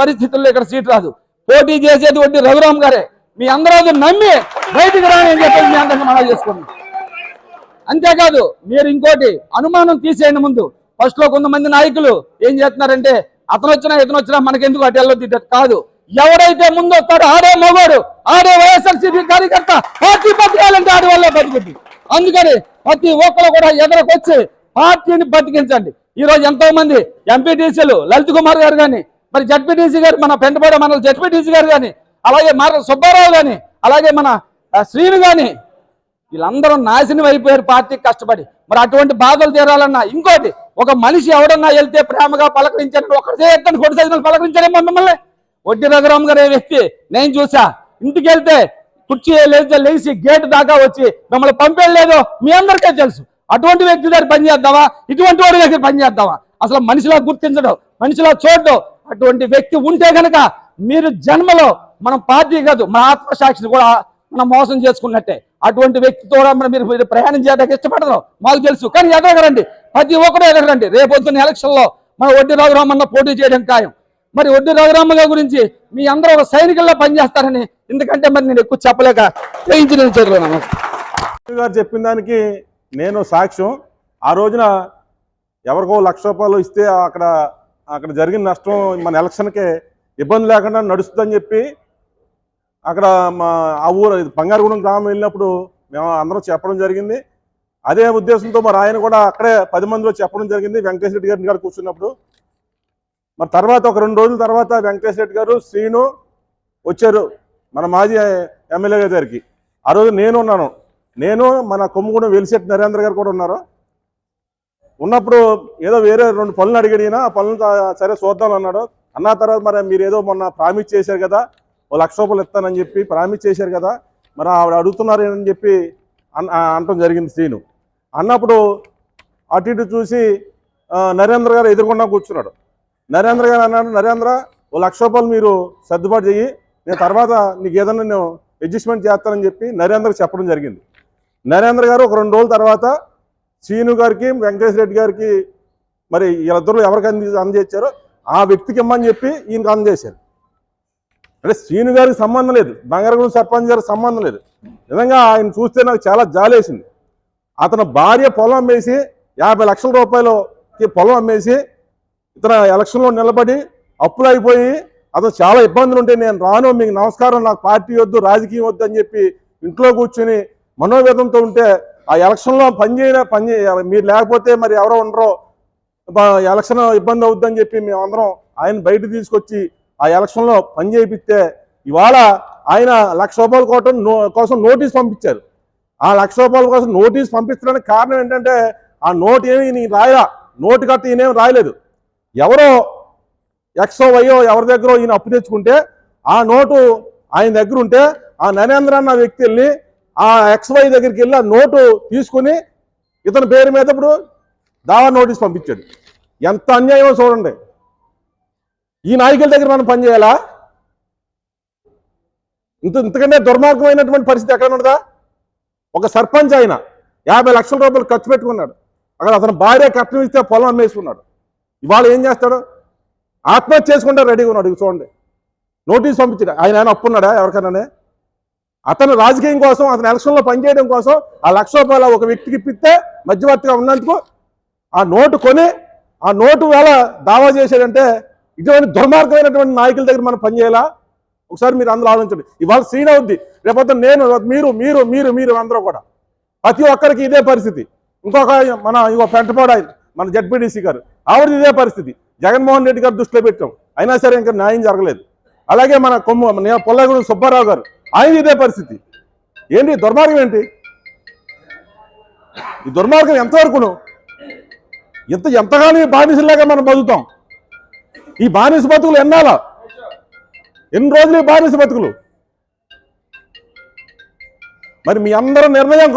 పరిస్థితుల్లో ఇక్కడ సీట్ రాదు. పోటీ చేసేది వడ్డీ రఘురామ్ గారే మీ అందరూ నమ్మి బయటికి రాని అని చెప్పేసి మీ అందరికీ మనం చేసుకోండి అంతేకాదు మీరు ఇంకోటి అనుమానం తీసేయండి ముందు. ఫస్ట్లో కొంతమంది నాయకులు ఏం చేస్తున్నారంటే అతను వచ్చినా ఇతను వచ్చినా మనకెందుకు అటు వెళ్ళొద్దు కాదు. ఎవడైతే ముందు వస్తాడో ఆడే మగోడు ఆడే వైఎస్ఆర్సీపీ కార్యకర్త పార్టీ బతకాలంటే ఆడి వల్ల బతుకుద్ది. అందుకని ప్రతి ఒక్కరు కూడా ఎదురకొచ్చి పార్టీని బతికించండి. ఈ రోజు ఎంతో మంది ఎంపీటీసీలు లలిత్ కుమార్ గారు కానీ మరి జడ్పీటీసీ గారు మన పెంటపాడ మన జడ్పీటీసీ గారు కానీ అలాగే మర సుబ్బారావు కానీ అలాగే మన శ్రీను కానీ వీళ్ళందరూ నాశనం అయిపోయారు పార్టీకి కష్టపడి. మరి అటువంటి బాధలు తీరాలన్నా ఇంకోటి ఒక మనిషి ఎవడన్నా వెళ్తే ప్రేమగా పలకరించారు ఒకటే ఎత్తని కొట్టి సైజులు పలకరించారేమో మిమ్మల్ని. వడ్డీ రఘురామ్ గారు వ్యక్తి? నేను చూసా. ఇంటికి వెళ్తే కుర్చీ లేచి లేచి గేట్ దాకా వచ్చి మిమ్మల్ని పంపేయలేదు మీ అందరికీ తెలుసు. అటువంటి వ్యక్తి దగ్గర పనిచేద్దామా ఇటువంటి వాడి దగ్గర పనిచేద్దామా అసలు మనిషిలా గుర్తించడం మనిషిలా చూడడం అటువంటి వ్యక్తి ఉంటే గనక మీరు జన్మలో మనం పార్టీ కాదు మన ఆత్మసాక్షిని కూడా మనం మోసం చేసుకున్నట్టే. అటువంటి వ్యక్తితో మనం మీరు ప్రయాణం చేయడానికి ఇష్టపడరు. మాకు తెలుసు. కానీ ఎదగరండి ప్రతి ఒక్కరు ఎదగరండి రేపొద్దున్న ఎలక్షన్లో మన వడ్డీ రఘురామన్న పోటీ చేయడం ఖాయం. మరి వడ్డీ రఘురామ గురించి మీ అందరూ ఒక సైనికుల్లో పనిచేస్తారని ఎందుకంటే మరి నేను ఎక్కువ చెప్పలేక జయించిన చేతులు గారు చెప్పిన దానికి నేను సాక్ష్యం. ఆ రోజున ఎవరికో లక్ష రూపాయలు ఇస్తే అక్కడ అక్కడ జరిగిన నష్టం మన ఎలక్షన్కే ఇబ్బంది లేకుండా నడుస్తుందని చెప్పి అక్కడ మా ఆ ఊరు బంగారుగూడెం గ్రామం వెళ్ళినప్పుడు మేము అందరం చెప్పడం జరిగింది. అదే ఉద్దేశంతో మరి ఆయన కూడా అక్కడే పది మందిలో చెప్పడం జరిగింది. వెంకటేశ్వర రెడ్డి గారిని గారు కూర్చున్నప్పుడు. మరి తర్వాత ఒక రెండు రోజుల తర్వాత వెంకటేశ్వర రెడ్డి గారు శ్రీను వచ్చారు మన మాజీ ఎమ్మెల్యే గారికి ఆ రోజు నేను ఉన్నాను. నేను మన కొమ్ముగూడెం వెలిసెట్టి నరేంద్ర గారు కూడా ఉన్నారు. ఉన్నప్పుడు ఏదో వేరే రెండు పనులు అడిగినా ఆ పనులు సరే చూద్దాం అన్నాడు. అన్న తర్వాత మరి మీరు ఏదో మొన్న ప్రామిస్ చేశారు కదా ఓ లక్ష రూపాయలు ఇస్తానని చెప్పి ప్రామిస్ చేశారు కదా మరి ఆవిడ అడుగుతున్నారు అని చెప్పి అన్ అనటం జరిగింది శ్రీను అన్నప్పుడు అటు ఇటు చూసి నరేంద్ర గారు ఎదుర్కొన్నా కూర్చున్నాడు. నరేంద్ర గారు అన్నాడు నరేంద్ర ఓ లక్ష రూపాయలు మీరు సర్దుబాటు చెయ్యి నేను తర్వాత నీకు ఏదన్నా నేను అడ్జస్ట్మెంట్ చేస్తానని చెప్పి నరేంద్రకు చెప్పడం జరిగింది. నరేంద్ర గారు ఒక రెండు రోజుల తర్వాత శ్రీను గారికి వెంకటేష్ రెడ్డి గారికి మరి వీళ్ళిద్దరు ఎవరికి అంది అందజేశారో ఆ వ్యక్తికి ఇమ్మని చెప్పి ఈయనకు అందజేశారు అంటే శ్రీను గారికి సంబంధం లేదు బంగారగూడ సర్పంచ్ గారికి సంబంధం లేదు. నిజంగా ఆయన చూస్తే నాకు చాలా జాలేసింది అతను భార్య పొలం అమ్మేసి యాభై లక్షల రూపాయలకి పొలం అమ్మేసి ఇతను ఎలక్షన్లో నిలబడి అప్పులు అయిపోయి అతను చాలా ఇబ్బందులు ఉంటే నేను రాను మీకు నమస్కారం నాకు పార్టీ వద్దు రాజకీయం వద్దు అని చెప్పి ఇంట్లో కూర్చొని మనోవేదంతో ఉంటే ఆ ఎలక్షన్లో పనిచేయన పని చేయ- మీరు లేకపోతే మరి ఎవరో ఉండరో ఎలక్షన్ ఇబ్బంది అవుద్దని చెప్పి మేమందరం ఆయన బయట తీసుకొచ్చి ఆ ఎలక్షన్లో పని చేయిస్తే ఇవాళ ఆయన లక్ష రూపాయల కోటం నో- కోసం నోటీస్ పంపించారు. ఆ లక్ష రూపాయల కోసం నోటీస్ పంపించడానికి కారణం ఏంటంటే ఆ నోట్ ఏమి నీ రాయలా నోటు కట్ట ఈయనేమి రాయలేదు. ఎవరో ఎక్సో వయో ఎవరి దగ్గర ఈయన అప్పు తెచ్చుకుంటే ఆ నోటు ఆయన దగ్గర ఉంటే ఆ నరేంద్ర అన్న వ్యక్తి వెళ్ళి ఆ ఎక్స్ వై దగ్గరికి వెళ్ళి ఆ నోటు తీసుకుని ఇతని పేరు మీద ఇప్పుడు దావా నోటీస్ పంపించాడు. ఎంత అన్యాయమో చూడండి. ఈ నాయకుల దగ్గర మనం పనిచేయాలా ఇంత ఇంతకంటే దుర్మార్గమైనటువంటి పరిస్థితి ఎక్కడ ఉండదా ఒక సర్పంచ్ ఆయన యాభై లక్షల రూపాయలు ఖర్చు పెట్టుకున్నాడు. అక్కడ అతను భార్య కట్నం ఇస్తే పొలం అమ్మేసుకున్నాడు. ఇవాళ ఏం చేస్తాడు? ఆత్మహత్య చేసుకుంటే రెడీగా ఉన్నాడు. చూడండి. నోటీస్ పంపించాడు. ఆయన ఆయన అప్పున్నాడా ఎవరికైనా? అతను రాజకీయం కోసం అతను ఎలక్షన్లో పనిచేయడం కోసం ఆ లక్ష రూపాయల ఒక వ్యక్తికి ఇప్పిస్తే మధ్యవర్తిగా ఉన్నందుకు ఆ నోటు కొని ఆ నోటు వేళ దావా చేశాడంటే ఇటువంటి దుర్మార్గమైనటువంటి నాయకుల దగ్గర మనం పనిచేయాలా? ఒకసారి మీరు అందరూ ఆలోచించండి. ఇవాళ సీన్ అవుద్ది. రేపొద్దు నేను మీరు మీరు మీరు మీరు అందరూ కూడా ప్రతి ఒక్కరికి ఇదే పరిస్థితి. ఇంకొక మన ఇంకో పెంటపాడ మన జడ్పీడీసీ గారు ఆవిడది ఇదే పరిస్థితి. జగన్మోహన్ రెడ్డి గారు దృష్టిలో పెట్టాం. అయినా సరే ఇంకా న్యాయం జరగలేదు. అలాగే మన కొమ్ము మన పొల్లగూడెం సుబ్బారావు గారు ఆయన ఇదే పరిస్థితి. ఏంటి దుర్మార్గం ఏంటి? ఈ దుర్మార్గం ఎంతవరకును? ఎంత ఎంతగానో బానిసలాగా మనం బతుకుతాం. ఈ బానిస బతుకులు ఎన్నాలా ఎన్ని రోజులు ఈ బానిస బతుకులు? మరి మీ అందరం నిర్ణయం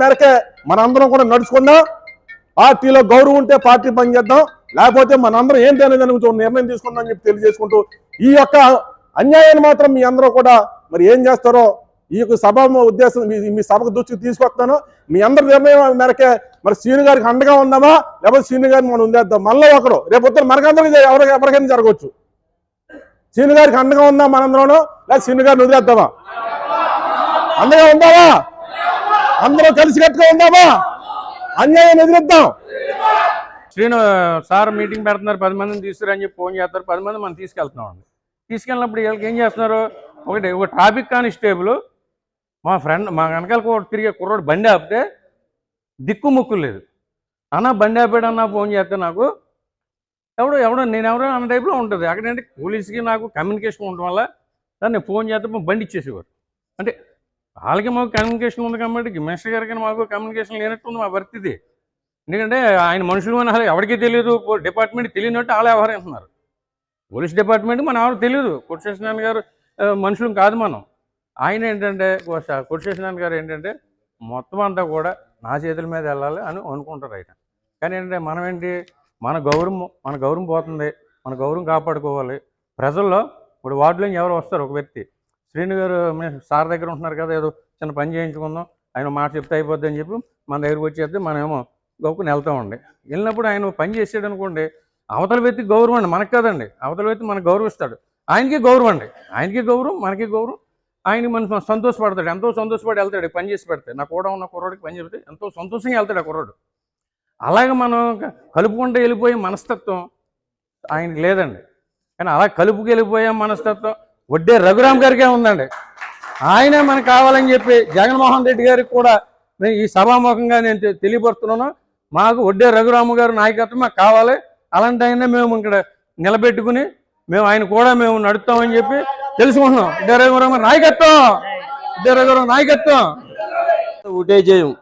మేరకే మనందరం కూడా నడుచుకుందాం. పార్టీలో గౌరవం ఉంటే పార్టీ పనిచేద్దాం లేకపోతే మనందరం ఏంటి అనేది నిర్ణయం తీసుకుందాం అని చెప్పి తెలియజేసుకుంటూ ఈ యొక్క అన్యాయాన్ని మాత్రం మీ అందరూ కూడా మరి ఏం చేస్తారో? ఈ యొక్క సభ ఉద్దేశం మీ- మీ సభకు దృష్టికి తీసుకొస్తాను. మీ అందరి నిర్ణయం మేరకే మరి శ్రీను గారికి అండగా ఉందామా? లేకపోతే శ్రీను గారిని మనం ఉందేద్దాం మళ్ళీ ఒకరు రేపు ఉత్తరం మనకందరికీ ఎవరికి ఎవరికైనా జరగవచ్చు. సీను గారికి అండగా ఉందా మనందరం లేదా సీను గారిని వదిలేద్దామా? అండగా ఉందామా? అందరం కలిసికట్టుగా ఉందామా? అన్యాయం ఎదురిద్దాం. శ్రీను సార్ మీటింగ్ పెడుతున్నారు. పది మందిని తీసుకురని చెప్పి ఫోన్ చేస్తారు పది మంది మనం తీసుకెళ్తున్నాం అండి తీసుకెళ్ళినప్పుడు వీళ్ళకి ఏం చేస్తున్నారు? ఒకటి ఒక ట్రాఫిక్ కానిస్టేబుల్ మా ఫ్రెండ్ మా వెనకాల కూడా తిరిగే కుర్రోడు బండి ఆపితే దిక్కు ముక్కు లేదు. అన్న బండి ఆపాడన్నా ఫోన్ చేస్తే నాకు ఎవడో ఎవడో నేను ఎవరో అన్న టైప్లో ఉంటుంది. అక్కడంటే పోలీస్కి నాకు కమ్యూనికేషన్ ఉండడం వల్ల దాన్ని ఫోన్ చేస్తే బండి ఇచ్చేసేవారు. అంటే వాళ్ళకి మాకు కమ్యూనికేషన్ ఉంది కాబట్టి మినిస్టర్ గారికి మాకు కమ్యూనికేషన్ లేనట్టుంది మా పరిస్థితి. ఎందుకంటే ఆయన మనుషులు అని ఎవరికి ఎవరికీ తెలియదు. డిపార్ట్మెంట్ తెలియనట్టు వాళ్ళు వ్యవహరిస్తున్నారు. పోలీస్ డిపార్ట్మెంట్ మన ఎవరు తెలియదు. కొట్టిశేషనాథ్ గారు మనుషులు కాదు మనం. ఆయన ఏంటంటే కొట్టిశేషనాథ్ గారు ఏంటంటే మొత్తం అంతా కూడా నా చేతుల మీద వెళ్ళాలి అని అనుకుంటారు ఆయన. కానీ ఏంటంటే మనం ఏంటి మన గౌరవం మన గౌరవం పోతుంది మన గౌరవం కాపాడుకోవాలి. ప్రజల్లో ఇప్పుడు వార్డులో ఎవరు వస్తారు ఒక వ్యక్తి. శ్రీను గారు సార్ దగ్గర ఉంటున్నారు కదా ఏదో చిన్న పని చేయించుకుందాం ఆయన మాట చెప్తే అయిపోద్ది అని చెప్పి మన దగ్గరికి వచ్చేస్తే మనమేమో గొప్పని వెళ్తామండి వెళ్ళినప్పుడు ఆయన పని చేసాడు అనుకోండి అవతల వ్యక్తి గౌరవం అండి మనకు కాదండి. అవతల వ్యక్తి మనకు గౌరవిస్తాడు. ఆయనకి గౌరవం అండి. ఆయనకి గౌరవం మనకి గౌరవం. ఆయన మన సంతోషపడతాడు. ఎంతో సంతోషపడి వెళ్తాడు. పని చేసి పెడితే నా కూడా ఉన్న కుర్రాడికి పని చేస్తే ఎంతో సంతోషంగా వెళ్తాడు ఆ కుర్రాడు. అలాగే మనం కలుపుకుంటూ వెళ్ళిపోయే మనస్తత్వం ఆయనకి లేదండి. కానీ అలా కలుపుకి వెళ్ళిపోయే మనస్తత్వం వడ్డే రఘురామ్ గారికే ఉందండి. ఆయనే మనకు కావాలని చెప్పి జగన్మోహన్ రెడ్డి గారికి కూడా నేను ఈ సభాముఖంగా నేను తెలియపడుతున్నాను తెలియపరుస్తున్నాను. మాకు వడ్డే రఘురాము గారు నాయకత్వం మాకు కావాలి. అలాంటి ఆయన మేము ఇక్కడ నిలబెట్టుకుని మేము ఆయన కూడా మేము నడుస్తామని చెప్పి తెలుసుకుంటున్నాం. వడ్డే నాయకత్వం. వడ్డే నాయకత్వం. ఒకటే చేయం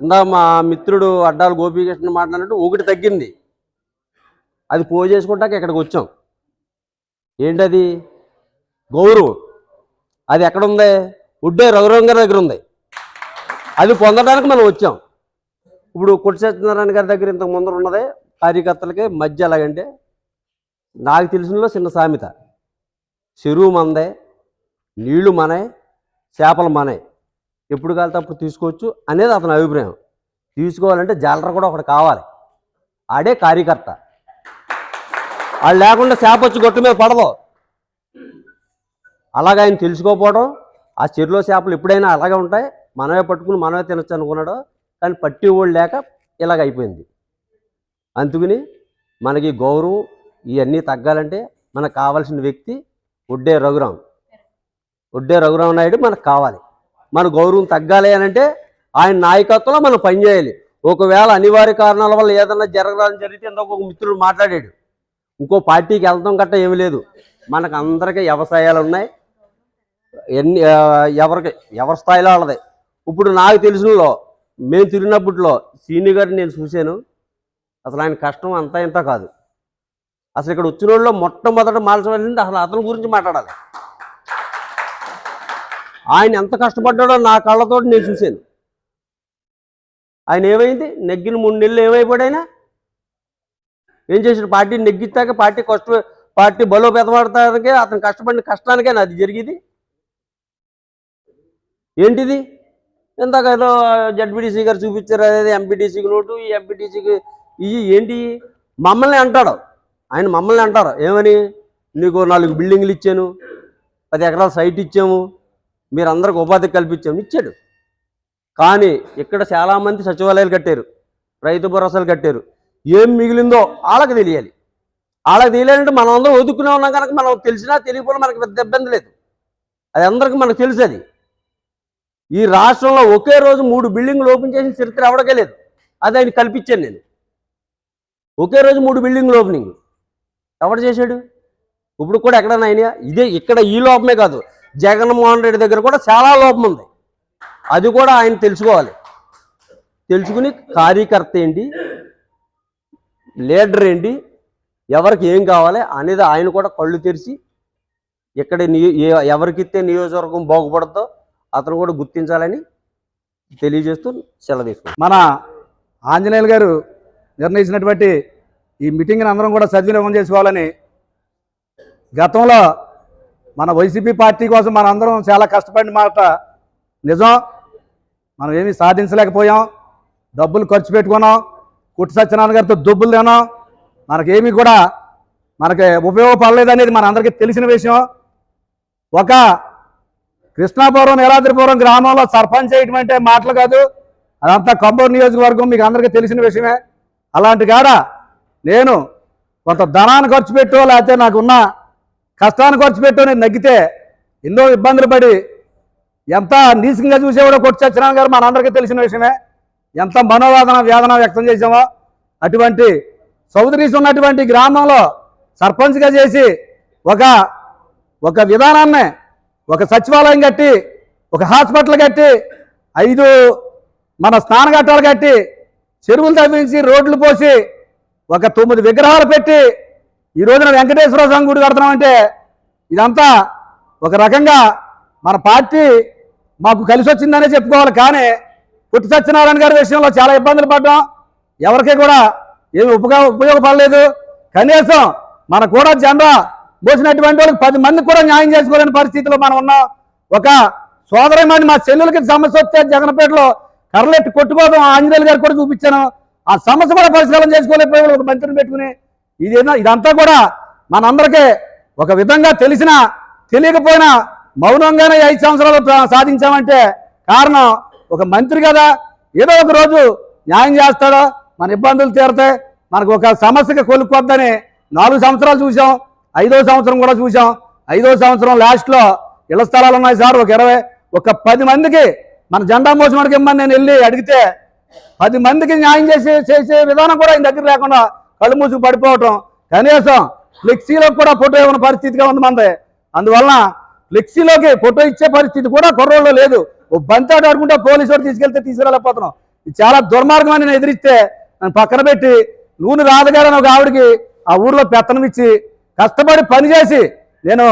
ఇందా మా మిత్రుడు అడ్డాలు గోపీకృష్ణ మాట్లాడినట్టు ఒకటి తగ్గింది. అది పో చేసుకుంటాక ఇక్కడికి వచ్చాం. ఏంటది? గౌరవం. అది ఎక్కడుంది? ఉడ్డే రఘురాం గారి దగ్గర ఉంది అది పొందడానికి మనం వచ్చాం. ఇప్పుడు కొట్టి సత్యనారాయణ గారి దగ్గర ఇంతకు ముందర ఉన్నదే కార్యకర్తలకి మధ్య ఎలాగంటే నాకు తెలిసినలో చిన్న సామెత. చెరువు మందే నీళ్ళు మనే చేపలు మనే. ఎప్పుడు కాలితే అప్పుడు తీసుకోవచ్చు అనేది అతని అభిప్రాయం. తీసుకోవాలంటే జాలర కూడా ఒకటి కావాలి. ఆడే కార్యకర్త. వాళ్ళు లేకుండా చేప వచ్చి గొట్టు మీద పడదు. అలాగే ఆయన తెలుసుకోకపోవడం ఆ చెరులో చేపలు ఎప్పుడైనా అలాగే ఉంటాయి. మనమే పట్టుకుని మనమే తినొచ్చు అనుకున్నాడు కానీ పట్టేవాళ్ళు లేక ఇలాగ అయిపోయింది. అందుకని మనకి గౌరవం ఇవన్నీ తగ్గాలంటే మనకు కావాల్సిన వ్యక్తి ఒడ్డే రఘురాం. ఒడ్డే రఘురాం నాయుడు మనకు కావాలి. మన గౌరవం తగ్గాలి అని అంటే ఆయన నాయకత్వంలో మనం పనిచేయాలి. ఒకవేళ అనివార్య కారణాల వల్ల ఏదన్నా జరగడం జరిగితే ఇంకొక మిత్రుడు మాట్లాడాడు. ఇంకో పార్టీకి వెళ్తాం గట్ట ఏమీ లేదు. మనకు అందరికీ వ్యవసాయాలు ఉన్నాయి. ఎన్ని ఎవరికి ఎవరి స్థాయిలో వాళ్ళది. ఇప్పుడు నాకు తెలిసినలో మేము తిరిగినప్పట్లో సీని గారిని నేను చూశాను. అసలు ఆయన కష్టం అంతా ఇంత కాదు. అసలు ఇక్కడ వచ్చిన వాళ్ళు మొట్టమొదట మార్చవలసింది అసలు అతని గురించి మాట్లాడాలి. ఆయన ఎంత కష్టపడ్డాడో నా కళ్ళతో నేను చూశాను. ఆయన ఏమైంది? నెగ్గిన మూడు నెలలు ఏమైపోయాడు ఆయన ఏం చేసాడు పార్టీ నెగ్గిస్తాక పార్టీ కష్ట పార్టీ బలోపేతపడతానికే అతను కష్టపడిన కష్టానికే అది జరిగింది. ఏంటిది? ఇందాక ఏదో జడ్పీటీసీ గారు చూపించారు అదే ఎంపీటీసీకి నోటు ఈ ఎంపీటీసీకి ఇవి ఏంటి? మమ్మల్ని అంటాడు. ఆయన మమ్మల్ని అంటారు ఏమని? నీకు నాలుగు బిల్డింగ్లు ఇచ్చాను పది ఎకరాల సైట్ ఇచ్చాము మీరందరికి ఉపాధి కల్పించాము ఇచ్చాడు. కానీ ఇక్కడ చాలామంది సచివాలయాలు కట్టారు రైతు భరోసాలు కట్టారు. ఏం మిగిలిందో వాళ్ళకి తెలియాలి. వాళ్ళకి తెలియాలంటే మనం అందరం ఒదుక్కునే ఉన్నాం కనుక మనం తెలిసినా తెలియకపోయినా మనకి పెద్ద ఇబ్బంది లేదు. అది అందరికీ మనకు తెలుసు అది. ఈ రాష్ట్రంలో ఒకే రోజు మూడు బిల్డింగ్లు ఓపెన్ చేసిన చరిత్ర ఎవరికే లేదు. అది ఆయన కల్పించాను నేను. ఒకే రోజు మూడు బిల్డింగ్లు ఓపెనింగ్. ఎవడు చేశాడు? ఇప్పుడు కూడా ఎక్కడైనా అయినా ఇదే ఇక్కడ ఈ లోపమే కాదు. జగన్మోహన్ రెడ్డి దగ్గర కూడా చాలా లోపం ఉంది. అది కూడా ఆయన తెలుసుకోవాలి. తెలుసుకుని కార్యకర్త ఏంటి? లీడర్ ఏంటి? ఎవరికి ఏం కావాలి అనేది ఆయన కూడా కళ్ళు తెరిచి ఇక్కడ నియో ఎవరికిస్తే నియోజకవర్గం బాగుపడతో అతను కూడా గుర్తించాలని తెలియజేస్తూ సెలవు తీసుకుంటాను మన ఆంజనేయులు గారు నిర్ణయించినటువంటి ఈ మీటింగ్ని అందరం కూడా సద్వినియోగం చేసుకోవాలని గతంలో మన వైసీపీ పార్టీ కోసం మన అందరం చాలా కష్టపడిన మాట నిజం. మనం ఏమీ సాధించలేకపోయాం. డబ్బులు ఖర్చు పెట్టుకున్నాం. కుట్టి సత్యనారాయణ గారితో దుబ్బులు తినాం మనకేమీ కూడా మనకి ఉపయోగపడలేదు అనేది మన అందరికీ తెలిసిన విషయం. ఒక కృష్ణాపురం నీలాద్రిపురం గ్రామంలో సర్పంచ్ చేయటం అంటే మాటలు కాదు. అదంతా కంబూరు నియోజకవర్గం మీకు అందరికీ తెలిసిన విషయమే. అలాంటి కాడ నేను కొంత ధనాన్ని ఖర్చు పెట్టో లేకపోతే నాకున్న కష్టాన్ని ఖర్చు పెట్టో నేను నగ్గితే ఎన్నో ఇబ్బందులు పడి ఎంత నీసంగా చూసేవాడో కొట్టి సత్యనారాయణ గారు మనందరికీ తెలిసిన విషయమే. ఎంత మనోవేదన వేదన వ్యక్తం చేసామో అటువంటి సౌదరీస్ ఉన్నటువంటి గ్రామంలో సర్పంచ్గా చేసి ఒక ఒక విధానాన్ని ఒక సచివాలయం కట్టి ఒక హాస్పిటల్ కట్టి ఐదు మన స్నానఘట్టాలు కట్టి చెరువులు తవ్వించి రోడ్లు పోసి ఒక తొమ్మిది విగ్రహాలు పెట్టి ఈ రోజున వెంకటేశ్వర స్వామి గుడి కడుతున్నామంటే ఇదంతా ఒక రకంగా మన పార్టీ మాకు కలిసి వచ్చిందనే చెప్పుకోవాలి. కానీ పుట్టి సత్యనారాయణ గారి విషయంలో చాలా ఇబ్బందులు పడ్డాం. ఎవరికి కూడా ఏమి ఉపయోగ ఉపయోగపడలేదు. కనీసం మన కూడా జెండా మోసినటువంటి వాళ్ళకి పది మందికి కూడా న్యాయం చేసుకోలేని పరిస్థితిలో మనం ఉన్నాం. ఒక సోదరమైన మా చెల్లెలకి సమస్య వస్తే జగన్పేటలో కర్రలెట్టి కొట్టుకోవడం ఆంజనేయులు గారు కూడా చూపించాను. ఆ సమస్య కూడా పరిష్కారం చేసుకోలేకపోయాడు ఒక మంత్రిని పెట్టుకుని ఇదేనా ఇదంతా కూడా మనందరికీ ఒక విధంగా తెలిసినా తెలియకపోయినా మౌనంగానే ఐదు సంవత్సరాలు సాధించామంటే కారణం ఒక మంత్రి కదా. ఏదో ఒక రోజు న్యాయం చేస్తాడో? మన ఇబ్బందులు తీరతాయి మనకు ఒక సమస్యకి కొలుక్కొద్దని నాలుగు సంవత్సరాలు చూసాం ఐదో సంవత్సరం కూడా చూసాం ఐదో సంవత్సరం లాస్ట్లో ఇళ్ళ స్థలాలు ఉన్నాయి సార్ ఒక ఇరవై ఒక పది మందికి మన జెండా మోసమాడికి ఇమ్మని నేను వెళ్ళి అడిగితే పది మందికి న్యాయం చేసే చేసే విధానం కూడా ఆయన దగ్గర లేకుండా కళ్ళు మూసుకు పడిపోవటం కనీసం ఫ్లెక్సీలోకి కూడా ఫోటో ఇవ్వని పరిస్థితిగా ఉంది మంది. అందువలన ఫ్లెక్సీలోకి ఫోటో ఇచ్చే పరిస్థితి కూడా కుర్రోళ్ళు లేదు. ఓ బంతాడు ఆడుకుంటే పోలీసు వాడు తీసుకెళ్తే తీసుకురాలేకపోతున్నాం. ఇది చాలా దుర్మార్గం అని నేను ఎదిరిస్తే నన్ను పక్కన పెట్టి నూనె రాదుగారని ఒక ఆవిడకి ఆ ఊర్లో పెత్తనం ఇచ్చి కష్టపడి పని చేసి నేను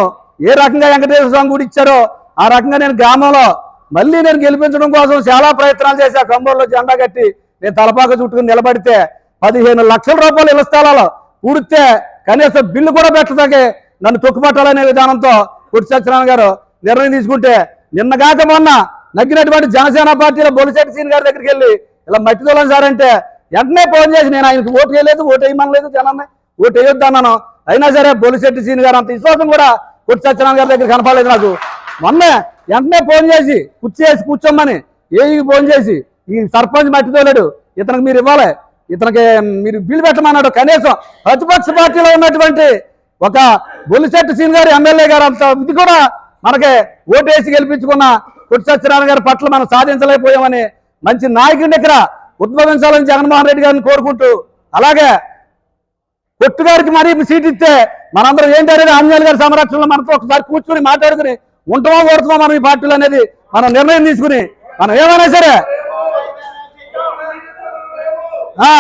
ఏ రకంగా వెంకటేశ్వర స్వామి గుడి ఇచ్చారో ఆ రకంగా నేను గ్రామంలో మళ్ళీ నేను గెలిపించడం కోసం చాలా ప్రయత్నాలు చేశా. ఆ కంబోల్లో జెండా కట్టి నేను తలపాక చుట్టుకుని నిలబడితే పదిహేను లక్షల రూపాయలు ఇళ్ళ స్థలాలు పూడితే కనీసం బిల్లు కూడా పెట్టడానికి నన్ను తొక్కుపట్టాలనే విధానంతో పుట్టి సత్యనారాయణ గారు నిర్ణయం తీసుకుంటే నిన్నగాక మొన్న నగ్గినటువంటి జనసేన పార్టీలో బొలిశెట్టి సీన్ గారి దగ్గరికి వెళ్ళి ఇలా మట్టి తోలం సార్ అంటే వెంటనే ఫోన్ చేసి నేను ఆయనకి ఓటు వేయలేదు ఓటు వేయమనలేదు జనాన్ని ఓటు వేయొద్దు అన్నాను. అయినా సరే బొలిశెట్టి సీన్ గారు అంత విశ్వాసం కూడా పుట్టి సత్యనారాయణ గారి దగ్గర కనపడలేదు నాకు. మొన్నే వెంటనే ఫోన్ చేసి కుర్చీ వేసి కూర్చోమని ఏఈకి ఫోన్ చేసి ఈ సర్పంచ్ మట్టితో లేడు ఇతనికి మీరు ఇవ్వాలి ఇతనికి మీరు బిల్లు పెట్టమన్నాడు. కనీసం ప్రతిపక్ష పార్టీలో ఉన్నటువంటి ఒక బొలిశెట్టి సీన్ గారు ఎమ్మెల్యే గారు అంత ఇది కూడా మనకి ఓటేసి గెలిపించుకున్న కొట్టి సత్యనారాయణ గారి పట్ల మనం సాధించలేకపోయామని మంచి నాయకుడిని ఇక్కడ ఉద్భవించాలని జగన్మోహన్ రెడ్డి గారిని కోరుకుంటూ అలాగే కొట్టు గారికి మరీ సీట్ ఇస్తే మనందరం ఏం జరిగింది ఆంజనేయులు గారి సంరక్షణలో మనతో ఒకసారి కూర్చుని మాట్లాడుకుని ఉంటామో ఓడుతామో మనం ఈ పార్టీలు అనేది మనం నిర్ణయం తీసుకుని మనం ఏమైనా సరే. ఆ.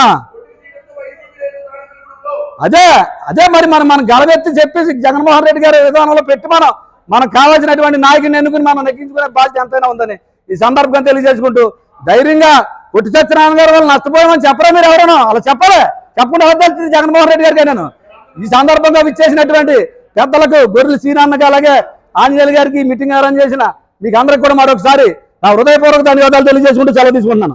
అదే అదే మరి మనం మనం గలవెత్తి చెప్పేసి జగన్మోహన్ రెడ్డి గారి విధానంలో పెట్టి మనం మనకు కావాల్సినటువంటి నాయకుని ఎన్నుకుని మనం నెగ్గించుకునే బాధ్యత ఎంతైనా ఉందని ఈ సందర్భంగా తెలియజేసుకుంటూ ధైర్యంగా పుట్టి సత్యనారాయణ గారు వాళ్ళు నష్టపోయామని చెప్పరా మీరు ఎవరైనా? అలా చెప్పలే. చెప్పకుండా వద్దాల్సింది జగన్మోహన్ రెడ్డి గారికి నేను. ఈ సందర్భంగా విచ్చేసినటువంటి పెద్దలకు గొర్రెలు శ్రీనాన్నకి అలాగే ఆంజనేయులు గారికి మీటింగ్ అరేంజ్ చేసిన మీకు అందరికి కూడా మరొకసారి నా హృదయపూర్వక ధన్యవాదాలు తెలియజేసుకుంటూ సెలవు తీసుకుంటున్నాను.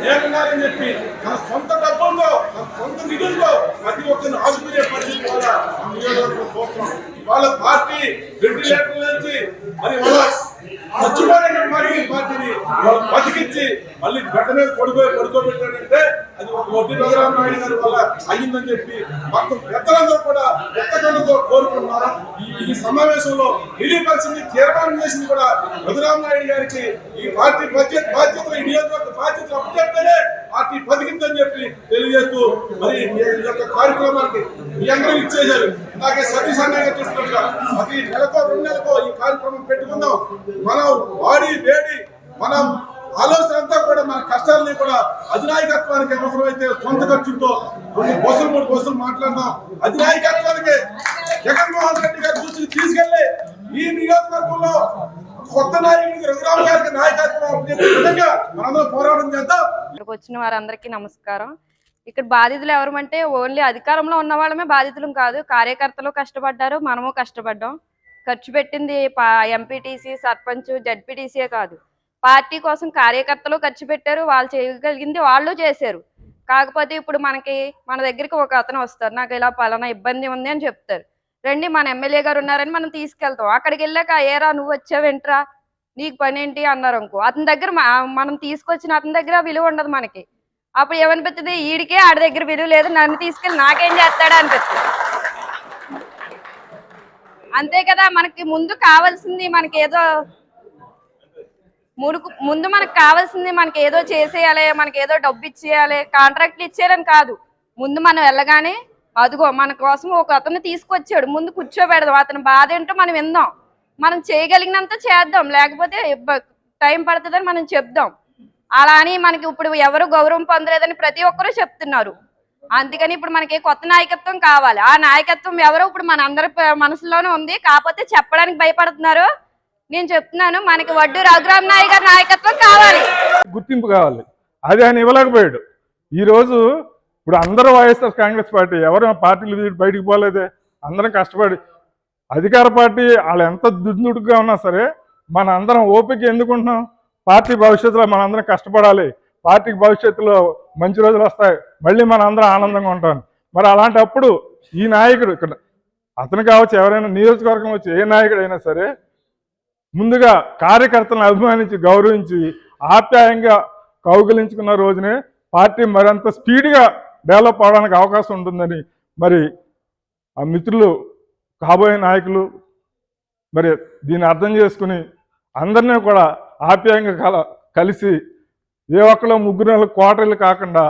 లేకున్నారని చెప్పి తన సొంత డబ్బులతో తన సొంత నిధులతో ప్రతి ఒక్కరిని ఆదుకునే పరిస్థితి కూడా నియోజకవర్గం చూస్తున్నాం వాళ్ళ పార్టీ రెడ్డి లేఖల నుంచి మరి వాళ్ళ మర్చిపోయిన పార్టీ పార్టీని వాళ్ళు బతికించి మళ్ళీ గడ్డ మీద పడిపోయి పడుకోబెట్టాడంటే అది ఒక వడ్డీ రఘురామ నాయుడు గారి వల్ల అయ్యిందని చెప్పి మొత్తం పెద్దలందరూ కూడా పెద్దకంతో కోరుకుంటున్నారు? ఈ- సమావేశంలో సమావేశంలో తెలియపరిచింది తీర్మానం చేసింది కూడా రఘురామ నాయుడు గారికి ఈ పార్టీ బాధ్యత బాధ్యతలు ఈ నియోజకవర్గ బాధ్యతలు అప్పచెప్తేనే పార్టీ బతికిందని చెప్పి తెలియజేస్తూ మరి ఈ యొక్క కార్యక్రమానికి మీ అందరూ ఇచ్చేశారు. అలాగే సతీ సంఘంగా చూస్తున్నట్టుగా ప్రతి నెలకో రెండు నెలకో ఈ కార్యక్రమం పెట్టుకుందాం. మనం వాడి వేడి మనం ఆలోచన అంతా కూడా మన కష్టాలని కూడా అధినాయకత్వానికి అవసరమైతే సొంత ఖర్చుతో కొన్ని బస్సులు మూడు బస్సులు మాట్లాడదాం. అధినాయకత్వానికి జగన్మోహన్ రెడ్డి గారి దృష్టికి తీసుకెళ్ళి ఈ నియోజకవర్గంలో కొత్త నాయకుడికి రఘురామ గారికి నాయకత్వం విధంగా మనందరం పోరాటం చేద్దాం. ఇక్కడికి వచ్చిన వారందరికీ నమస్కారం. ఇక్కడ బాధితులు ఎవరమంటే ఓన్లీ అధికారంలో ఉన్న వాళ్ళమే బాధితులు కాదు కార్యకర్తలు కష్టపడ్డారు మనము కష్టపడ్డాం. ఖర్చు పెట్టింది ఎంపీటీసీ సర్పంచ్ జడ్పీటీసీయే కాదు. పార్టీ కోసం కార్యకర్తలు ఖర్చు పెట్టారు వాళ్ళు చేయగలిగింది వాళ్ళు చేశారు. కాకపోతే ఇప్పుడు మనకి మన దగ్గరికి ఒక అతను వస్తారు నాకు ఇలా పలానా ఇబ్బంది ఉంది అని చెప్తారు. రండి మన ఎమ్మెల్యే గారు ఉన్నారని మనం తీసుకెళ్తాం. అక్కడికి వెళ్ళాక ఏరా నువ్వు వచ్చావేంట్రా నీకు పని ఏంటి? అన్నారు అనుకో. అతని దగ్గర మనం తీసుకొచ్చిన అతని దగ్గర విలువ ఉండదు మనకి. అప్పుడు ఏమనిపిస్తుంది ఈడికే ఆడి దగ్గర విలువ లేదు. నన్ను తీసుకెళ్ళి నాకేం చేస్తాడా అనిపిస్తుంది అంతే కదా మనకి ముందు కావాల్సింది మనకి ఏదో మురుకు ముందు మనకు కావాల్సింది మనకి ఏదో చేసేయాలి మనకి ఏదో డబ్బు ఇచ్చేయాలి కాంట్రాక్ట్లు ఇచ్చేయాలని కాదు. ముందు మనం వెళ్ళగానే అదిగో మన కోసం ఒక అతను తీసుకొచ్చాడు. ముందు కూర్చోబెడదాం. అతని బాధ ఏంటో మనం విందాం. మనం చేయగలిగినంత చేద్దాం. లేకపోతే టైం పడుతుందని మనం చెప్దాం. అలా అని మనకి ఇప్పుడు ఎవరు గౌరవం పొందలేదని ప్రతి ఒక్కరూ చెప్తున్నారు. అందుకని ఇప్పుడు మనకి కొత్త నాయకత్వం కావాలి. ఆ నాయకత్వం ఎవరో ఇప్పుడు మన అందరి మనసులోనే ఉంది. కాకపోతే చెప్పడానికి భయపడుతున్నారు. నేను చెప్తున్నాను మనకి వడ్డు రఘురామ్ నాయ్ గారి నాయకత్వం కావాలి. గుర్తింపు కావాలి. అది ఆయన ఇవ్వలేకపోయాడు. ఈరోజు ఇప్పుడు అందరూ వైఎస్ఆర్ కాంగ్రెస్ పార్టీ ఎవరు పార్టీలు బయటికి పోలేదే? అందరం కష్టపడి అధికార పార్టీ వాళ్ళు ఎంత దుద్దుడుగా ఉన్నా సరే మన అందరం ఓపిక ఎందుకుంటున్నాం? పార్టీ భవిష్యత్తులో మనందరం కష్టపడాలి. పార్టీకి భవిష్యత్తులో మంచి రోజులు వస్తాయి. మళ్ళీ మన అందరం ఆనందంగా ఉంటాం. మరి అలాంటప్పుడు ఈ నాయకుడు ఇక్కడ అతను కావచ్చు ఎవరైనా నియోజకవర్గం వచ్చి ఏ నాయకుడు అయినా సరే ముందుగా కార్యకర్తలను అభిమానించి గౌరవించి ఆప్యాయంగా కౌగులించుకున్న రోజునే పార్టీ మరింత స్పీడ్గా డెవలప్ అవడానికి అవకాశం ఉంటుందని మరి ఆ మిత్రులు కాబోయే నాయకులు మరి దీన్ని అర్థం చేసుకుని అందరినీ కూడా ఆప్యాయంగా కల కలిసి ఏ ఒక్కలో ముగ్గురు క్వార్టర్లు కాకుండా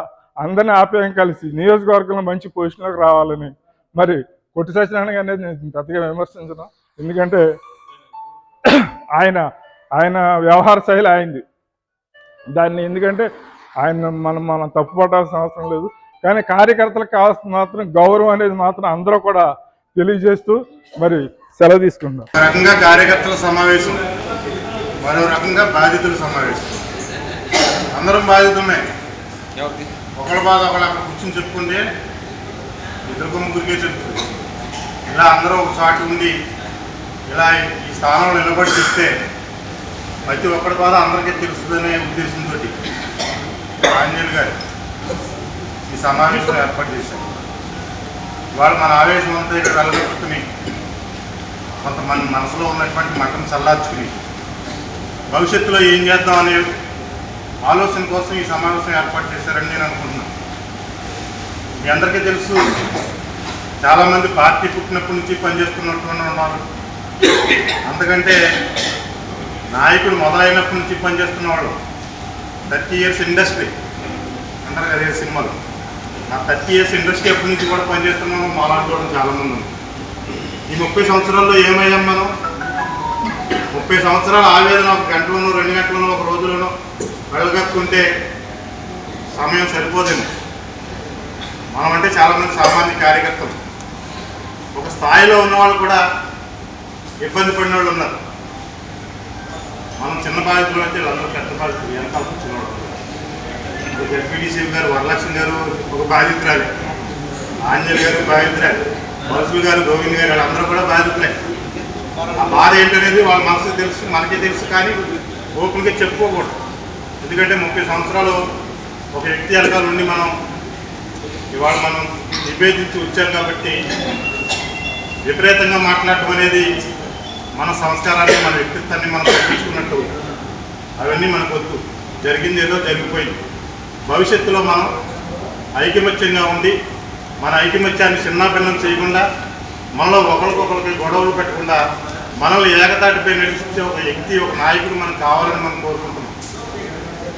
అందరినీ ఆప్యాయం కలిసి నియోజకవర్గంలో మంచి పొజిషన్లోకి రావాలని మరి కొట్టి సత్యనారాయణ అనేది నేను పెద్దగా విమర్శించను. ఎందుకంటే ఆయన ఆయన వ్యవహార శైలి అయింది దాన్ని ఎందుకంటే ఆయన మనం మనం తప్పు పట్టాల్సిన అవసరం లేదు. కానీ కార్యకర్తలకు కావాల్సిన మాత్రం గౌరవం అనేది మాత్రం అందరూ కూడా తెలియజేస్తూ మరి సెలవు తీసుకుందాం. రకంగా కార్యకర్తల సమావేశం మరో రకంగా బాధితుల సమావేశం. అందరం బాధితులమే. ఒకళ్ళ బాధ ఒకళ్ళు అక్కడ కూర్చొని చెప్పుకుంటే ఇద్దరికి ముగ్గురికే చెప్తుంది. ఇలా అందరూ ఒక చాటు ఉండి ఇలా ఈ స్థానంలో నిలబడి చెప్తే ప్రతి ఒక్కడి బాధ అందరికీ తెలుస్తుందనే ఉద్దేశంతో ఆంజనేయులు గారు సమావేశం ఏర్పాటు చేశారు. వాళ్ళు మన ఆవేశం అంతా ఇక్కడ వెళ్ళగొట్టుకుని కొంత మన మనసులో ఉన్నటువంటి మటం చల్లార్చుకుని భవిష్యత్తులో ఏం చేద్దాం అనే ఆలోచన కోసం ఈ సమావేశం ఏర్పాటు చేశారని నేను అనుకుంటున్నాను. మీ అందరికీ తెలుసు చాలామంది పార్టీ పుట్టినప్పటి నుంచి పనిచేస్తున్నటువంటి ఉన్నారు. అంతకంటే నాయకుడు మొదలైనప్పటి నుంచి పనిచేస్తున్న వాళ్ళు థర్టీ ఇయర్స్ ఇండస్ట్రీ అంటారు కదా సినిమాలు సినిమాలో. ఆ థర్టీ ఇయర్స్ ఇండస్ట్రీ ఎప్పటి నుంచి కూడా పనిచేస్తున్నాము మాలాంటి కూడా చాలామంది ఈ ముప్పై సంవత్సరాల్లో ఏమయ్యాం మనం? ముప్పై సంవత్సరాల ఆవేదన ఒక గంటలోనో రెండు గంటలోనో ఒక రోజులోనో వెళ్ళగక్కుంటే సమయం సరిపోదేమో. మనం అంటే చాలామంది సామాన్య కార్యకర్తలు. ఒక స్థాయిలో ఉన్నవాళ్ళు కూడా ఇబ్బంది పడిన వాళ్ళు ఉన్నారు. మనం చిన్న బాధితులు అయితే వీళ్ళందరూ పెద్ద బాధితులు వెనకాల కూర్చున్నవాడు వాళ్ళు గారు వరలక్ష్మి గారు ఒక బాధితురాలి. ఆంజనేయ గారు బాధితురాలి. మనుషులు గారు గోవింద్ గారు వాళ్ళందరూ కూడా బాధితులే. ఆ బాధ ఏంటనేది వాళ్ళ మనసుకు తెలుసు మనకే తెలుసు కానీ ఓపెన్గా చెప్పుకోకూడదు. ఎందుకంటే ముప్పై సంవత్సరాలు ఒక వ్యక్తి వెనకాల ఉండి మనం ఇవాళ మనం విభేదించి వచ్చాం కాబట్టి విపరీతంగా మాట్లాడటం అనేది మన సంస్కారాన్ని మన వ్యక్తిత్వాన్ని మనం తగ్గించుకున్నట్టు. అవన్నీ మనకు జరిగింది ఏదో జరిగిపోయింది. భవిష్యత్తులో మనం ఐకమత్యంగా ఉండి మన ఐకమత్యాన్ని చిన్నాభిన్నం చేయకుండా మనలో ఒకరికొకరికి గొడవలు పెట్టకుండా మనల్ని ఏకతాటిపై నడిపించే ఒక వ్యక్తి ఒక నాయకుడు మనం కావాలని మనం కోరుకుంటున్నాం.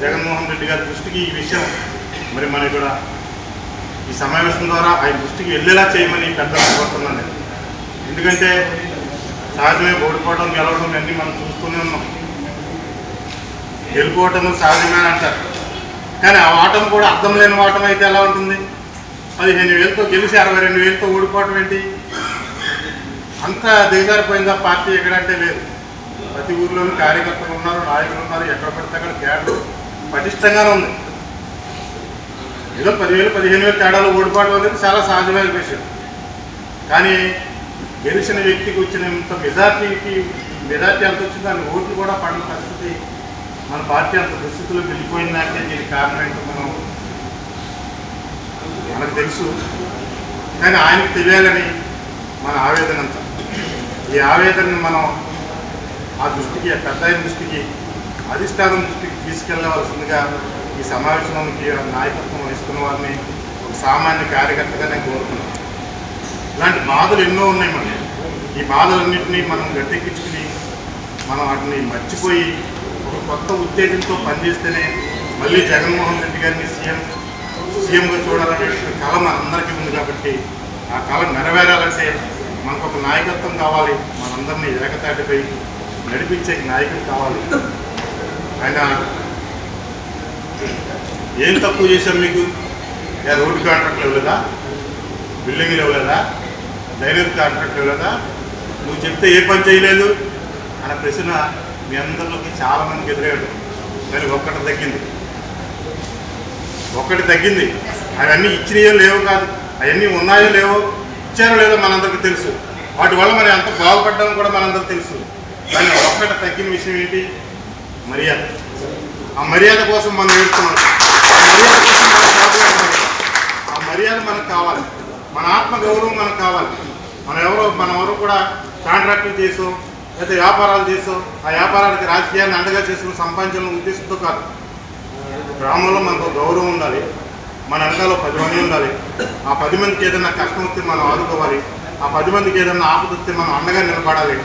జగన్మోహన్ రెడ్డి గారి దృష్టికి ఈ విషయం మరి మనకి కూడా ఈ సమావేశం ద్వారా ఆయన దృష్టికి వెళ్ళేలా చేయమని పెద్దలు కోరుతున్నాను నేను. ఎందుకంటే సహజమే ఓడిపోవడం గెలవడం అన్నీ మనం చూస్తూనే ఉన్నాం. గెలుపోవటం సహజమే అంటారు. కానీ ఆ ఆటం కూడా అర్థం లేని ఆటం అయితే ఎలా ఉంటుంది? పదిహేను వేలతో గెలిచి అరవై రెండు వేలతో ఓడిపోవటం ఏంటి? అంత దిగజారిపోయిందా? పార్టీ ఎక్కడంటే లేదు. ప్రతి ఊర్లోనూ కార్యకర్తలు ఉన్నారు నాయకులు ఉన్నారు ఎక్కడ పడితే అక్కడ క్యాడర్ పటిష్టంగానే ఉంది. ఏదో పదివేలు పదిహేను వేలు తేడాలు ఓడిపోవడం అనేది చాలా సహజమైన విషయం. కానీ గెలిచిన వ్యక్తికి వచ్చినంత మెజార్టీకి మెజార్టీ ఎంత వచ్చిందో దాని ఓట్లు కూడా పడిన పరిస్థితి మన పార్టీ అంత పరిస్థితుల్లో వెళ్ళిపోయిందంటే దీనికి కారణం ఏంటో మనం మనకు తెలుసు. కానీ ఆయనకు తెలియాలని మన ఆవేదన అంతా. ఈ ఆవేదనని మనం ఆ దృష్టికి ఆ పెద్ద దృష్టికి అధిష్టానం దృష్టికి తీసుకెళ్ళవలసిందిగా ఈ సమావేశంలోకి నాయకత్వం వహిస్తున్న వారిని ఒక సామాన్య కార్యకర్తగా నేను ఇలాంటి బాధలు ఎన్నో ఉన్నాయి మనకి. ఈ బాధలన్నింటినీ మనం గట్టెక్కించుకుని మనం వాటిని మర్చిపోయి ఒక కొత్త ఉత్తేజంతో పనిచేస్తేనే మళ్ళీ జగన్మోహన్ రెడ్డి గారిని సీఎం సీఎంగా చూడాలనే కళ మనందరికీ ఉంది కాబట్టి ఆ కళ నెరవేరాలంటే మనకు ఒక నాయకత్వం కావాలి మనందరినీ ఏకతాటిపై నడిపించే నాయకుడు కావాలి. ఆయన ఏం తక్కువ చేశాం మీకు? ఏ రోడ్డు కాంట్రాక్ట్లు ఇవ్వలేదా? బిల్డింగ్లు ఇవ్వలేదా? డ్రైనేజ్ కాంట్రాక్ట్ ఇవ్వలేదా? నువ్వు చెప్తే ఏ పని చేయలేదు? అనే ప్రశ్న మీ అందరిలోకి చాలా మందికి ఎదురయ్యాడు. మరి ఒక్కటి తగ్గింది. ఒక్కటి తగ్గింది. అవన్నీ ఇచ్చినాయో లేవో కాదు. అవన్నీ ఉన్నాయో లేవో ఇచ్చారో లేదో మనందరికీ తెలుసు. వాటి వల్ల మనం ఎంత బాగుపడ్డామో కూడా మనందరికీ తెలుసు. కానీ ఒక్కటి తగ్గిన విషయం ఏంటి? మర్యాద. ఆ మర్యాద కోసం మనం ఏడుతున్నాం ఆ మర్యాద కోసం మనం ఆ మర్యాద మనకు కావాలి. మన ఆత్మ గౌరవం మనకు కావాలి. మనం ఎవరో మనం ఎవరు కూడా కాంట్రాక్టులు చేసో. లేదా వ్యాపారాలు చేసో ఆ వ్యాపారానికి రాజకీయాన్ని అండగా చేసుకుని సంపాదించాలని ఉద్దేశంతో కాదు. గ్రామంలో మనకు గౌరవం ఉండాలి. మన వెనకాల పది మంది ఉండాలి. ఆ పది మందికి ఏదైనా కష్టం వస్తే మనం ఆదుకోవాలి. ఆ పది మందికి ఏదైనా ఆపద వస్తే మనం అండగా నిలబడాలి.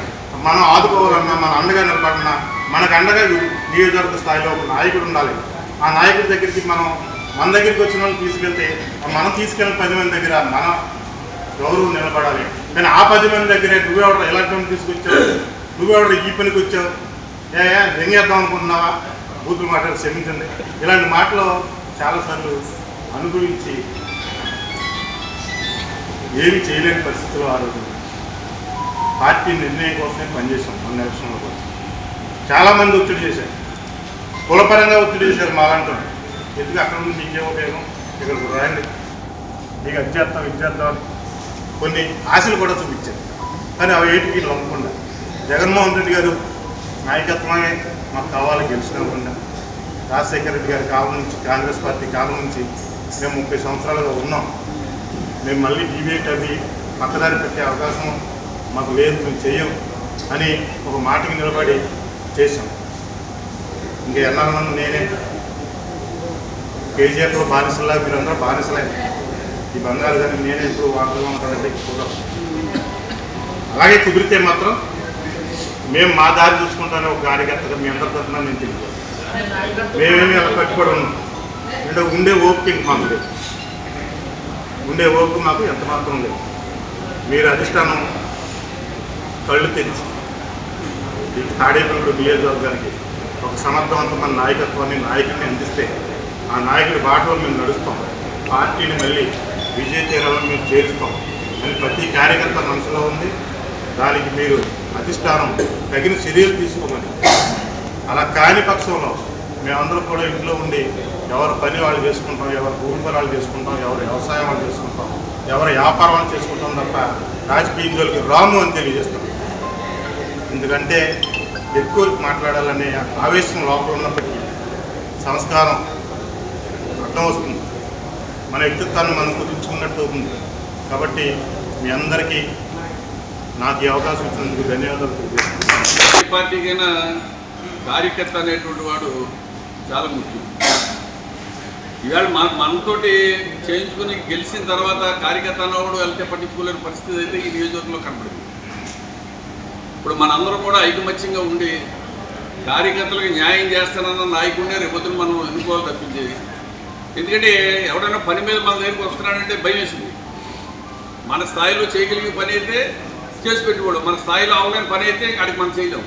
మనం ఆదుకోవాలన్నా మన అండగా నిలబడన్నా మనకు అండగా నియోజకవర్గ స్థాయిలో ఒక నాయకుడు ఉండాలి. ఆ నాయకుడి దగ్గరికి మనం మన దగ్గరికి వచ్చిన వాళ్ళు తీసుకెళ్తే మనం తీసుకెళ్ళిన పది మంది దగ్గర మన గౌరవం నిలబడాలి. కానీ ఆ పది మంది దగ్గరే నువ్వెవడ ఎలాంటి వాడిని తీసుకొచ్చావు? నువ్వెవడ ఈ పనికి వచ్చావు? ఏ ఏ, అనుకుంటున్నావా? బూతులు మాటలు క్షమించండి. ఇలాంటి మాటలు చాలాసార్లు అనుభవించి ఏమి చేయలేని పరిస్థితులు ఆ రోజు పార్టీ నిర్ణయం కోసమే పనిచేసాం కొన్ని ఎలక్షన్లో కూడా. చాలామంది ఒత్తిడి చేశారు. కులపరంగా ఒత్తిడి చేశారు మాలాంటి ఎందుకు అక్కడ నుండి మీకే ఉపయోగం? ఇక్కడికి రాయండి. మీకు అది చేస్తాం ఇది చేద్దాం కొన్ని ఆశలు కూడా చూపించారు. కానీ అవి ఏటికి లొంగకుండా జగన్మోహన్ రెడ్డి గారు నాయకత్వమే మాకు కావాలి గెలిచినవ్వకుండా రాజశేఖర రెడ్డి గారి కాలం నుంచి కాంగ్రెస్ పార్టీ కాలం నుంచి మేము ముప్పై సంవత్సరాలుగా ఉన్నాం. మేము మళ్ళీ డిబేట్ అవి పక్కదారి పెట్టే అవకాశం మాకు లేదు మేము చేయం అని ఒక మాటకి నిలబడి చేశాం. ఇంకా ఎన్నాళ్ళను నేనే కేజీఎఫ్లో బానిసలా మీరందరూ బానిసలే. ఈ బంగారు కానీ నేనే ఇప్పుడు వార్తగా ఉంటానంటే కుదరదు అలాగే కుదిరితే మాత్రం మేము మా దారి చూసుకుంటానే ఒక కార్యకర్తగా మీ అందరి తరఫున నేను తెలియదు మేమేమి అలా కట్టుబడి ఉన్నాం. అంటే ఉండే ఓపిక మాకు లేదు. ఉండే ఓపిక మాకు ఎంత మాత్రం లేదు. మీరు అధిష్టానం కళ్ళు తెరిచి ఈ తాడేపల్లి నియోజకవర్గానికి ఒక సమర్థవంతమైన నాయకత్వాన్ని నాయకుడిని అందిస్తే ఆ నాయకుడి బాటలో మేము నడుస్తాం. పార్టీని మళ్ళీ విజయ తీరాలను మేము చేరుస్తాం. అని ప్రతి కార్యకర్త మనసులో ఉంది. దానికి మీరు అధిష్టానం తగిన చర్యలు తీసుకోమని. అలా కాని పక్షంలో మేమందరం కూడా ఇంట్లో ఉండి ఎవరి పని వాళ్ళు చేసుకుంటాం ఎవరి భూమి పనులు చేసుకుంటాం ఎవరి వ్యవసాయం వాళ్ళు చేసుకుంటాం ఎవరి వ్యాపారం వాళ్ళు చేసుకుంటాం తప్ప రాజకీయంలోకి రాము అని తెలియజేస్తాం. ఎందుకంటే ఎక్కువ మాట్లాడాలనే ఆవేశం లోపల ఉన్నప్పటికీ సంస్కారం అర్థం వస్తుంది. మన వ్యక్తిత్వాన్ని మనం కుదించుకున్నట్టు ఉంది కాబట్టి మీ అందరికీ నాకు ఈ అవకాశం ఇచ్చినందుకు ధన్యవాదాలు తెలియజేస్తున్నాను ఏ పార్టీకైనా కార్యకర్త అనేటువంటి వాడు చాలా ముఖ్యం. ఇవాళ మన మనతోటి చేయించుకుని గెలిచిన తర్వాత కార్యకర్త అన్నవాడు వెళ్తే పట్టించుకోలేని పరిస్థితి అయితే ఈ నియోజకవర్గంలో కనపడింది ఇప్పుడు మనందరం కూడా ఐకమత్యంగా ఉండి కార్యకర్తలకు న్యాయం చేస్తానన్న నాయకుడినే రేపొద్దున మనం ఎన్నుకోవాలి తప్పించి ఎందుకంటే ఎవడైనా పని మీద మన దగ్గరికి వస్తున్నాడంటే భయం వేసింది. మన స్థాయిలో చేయగలిగే పని అయితే చేసి పెట్టుకోవడం మన స్థాయిలో అవలేని పని అయితే అడిగి మనం చేయలేము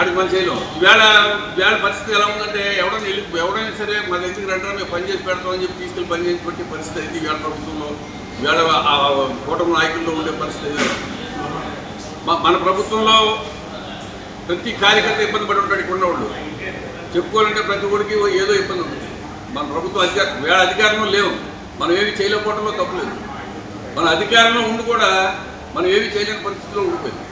అడిగి మనం చేయలేం. వేళ వేళ పరిస్థితి ఎలా ఉందంటే ఎవడైనా వెళ్ళి ఎవడైనా సరే మన ఎందుకు రండి మేము పని చేసి పెడతామని చెప్పి తీసుకెళ్ళి పని చేసి పెట్టే పరిస్థితి అయితే వేళ ప్రభుత్వంలో వేళ ఆ కూటమి నాయకుల్లో ఉండే పరిస్థితి మన ప్రభుత్వంలో ప్రతి కార్యకర్త ఇబ్బంది పడి ఉంటాడు ఇక్కడ ఉన్నవాళ్ళు. చెప్పుకోవాలంటే ప్రతి ఒడికి ఏదో ఇబ్బంది ఉంటుంది. మన ప్రభుత్వం అధికార వేళ అధికారంలో లేవు. మనం ఏమి చేయలేకపోవడంలో తప్పులేదు మన అధికారంలో ఉండి కూడా మనం ఏమి చేయలేని పరిస్థితిలో ఉండిపోయింది